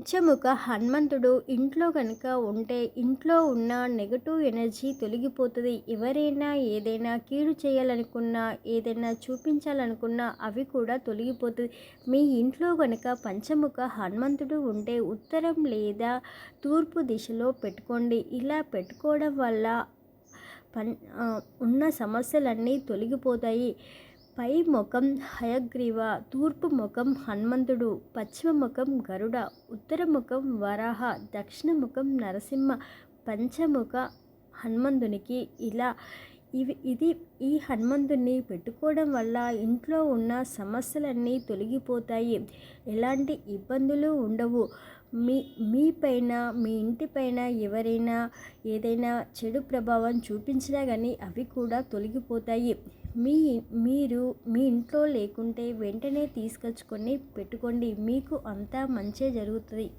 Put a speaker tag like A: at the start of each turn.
A: పంచముఖ హనుమంతుడు ఇంట్లో కనుక ఉంటే ఇంట్లో ఉన్న నెగటివ్ ఎనర్జీ తొలగిపోతుంది. ఎవరైనా ఏదైనా కీడు చేయాలనుకున్నా ఏదైనా చూపించాలనుకున్నా అవి కూడా తొలగిపోతుంది. మీ ఇంట్లో కనుక పంచముఖ హనుమంతుడు ఉంటే ఉత్తరం లేదా తూర్పు దిశలో పెట్టుకోండి. ఇలా పెట్టుకోవడం వల్ల పన్ ఉన్న సమస్యలన్నీ తొలగిపోతాయి. పై ముఖం హయగ్రీవ తూర్పు ముఖం హనుమంతుడు పశ్చిమ ముఖం గరుడ ఉత్తర ముఖం వరాహ దక్షిణ ముఖం నరసింహ పంచముఖ హనుమంతునికి ఇలా ఇవి ఇది ఈ హనుమంతుని పెట్టుకోవడం వల్ల ఇంట్లో ఉన్న సమస్యలన్నీ తొలగిపోతాయి. ఎలాంటి ఇబ్బందులు ఉండవు. మీ మీ పైన మీ ఇంటిపైన ఎవరైనా ఏదైనా చెడు ప్రభావం చూపించినా కానీ అవి కూడా తొలగిపోతాయి. మీ మీరు మీ ఇంట్లో లేకుంటే వెంటనే తీసుకొచ్చుకొని పెట్టుకోండి. మీకు అంతా మంచే జరుగుతుంది.